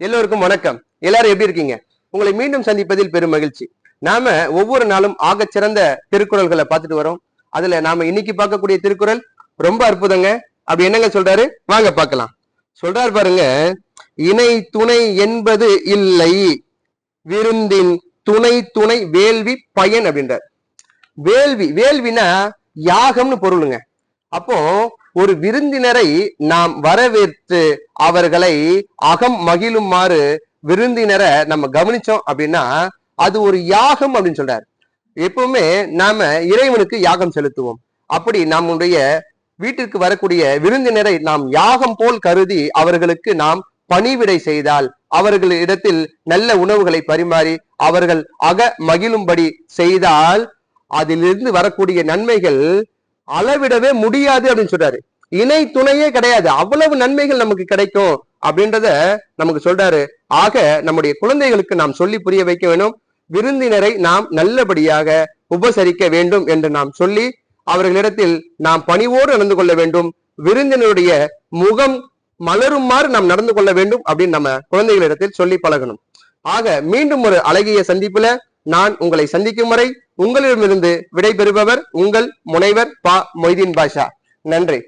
எல்லோருக்கும் வணக்கம். எல்லாரும் எப்படி இருக்கீங்க? உங்களை மீண்டும் சந்திப்பதில் பெரும் மகிழ்ச்சி. நாம ஒவ்வொரு நாளும் ஆக சிறந்த திருக்குறள்களை பார்த்துட்டு வரோம். அதுல நாம இன்னைக்கு பார்க்கக்கூடிய திருக்குறள் ரொம்ப அற்புதங்க. அப்படி என்னங்க சொல்றாரு? வாங்க பார்க்கலாம். சொல்றாரு பாருங்க இணை துணை என்பது இல்லை விருந்தின் துணை துணை வேள்வி பயன் அப்படின்றார். வேள்வி வேள்வினா யாகம்னு பொருளுங்க. அப்போ ஒரு விருந்தினரை நாம் வரவேற்று அவர்களை அகம் மகிழுமாறு விருந்தினரை நம்ம கவனிச்சோம் அப்படின்னா அது ஒரு யாகம் அப்படின்னு சொல்றாரு. எப்பவுமே நாம இறைவனுக்கு யாகம் செலுத்துவோம். அப்படி நம்முடைய வீட்டிற்கு வரக்கூடிய விருந்தினரை நாம் யாகம் போல் கருதி அவர்களுக்கு நாம் பணிவிடை செய்தால் அவர்களிடத்தில் நல்ல உணவுகளை பரிமாறி அவர்கள் அக மகிழும்படி செய்தால் அதிலிருந்து வரக்கூடிய நன்மைகள் அளவிடவே முடியாது அப்படின்னு சொல்றாரு. இணை துணையே கிடையாது. அவ்வளவு நன்மைகள் நமக்கு கிடைக்கும் அப்படின்றத நமக்கு சொல்றாரு. ஆக நம்முடைய குழந்தைகளுக்கு நாம் சொல்லி புரிய வைக்க வேண்டும் விருந்தினரை நாம் நல்லபடியாக உபசரிக்க வேண்டும் என்று நாம் சொல்லி அவர்களிடத்தில் நாம் பணிவோடு நடந்து கொள்ள வேண்டும். விருந்தினருடைய முகம் மலருமாறு நாம் நடந்து கொள்ள வேண்டும் அப்படின்னு நம்ம குழந்தைகளிடத்தில் சொல்லி பழகணும். ஆக மீண்டும் ஒரு அழகிய சந்திப்புல நான் உங்களை சந்திக்கும் வரை உங்களிடமிருந்து விடை பெறுபவர் உங்கள் முனைவர் பா மொய்தீன் பாஷா. நன்றி.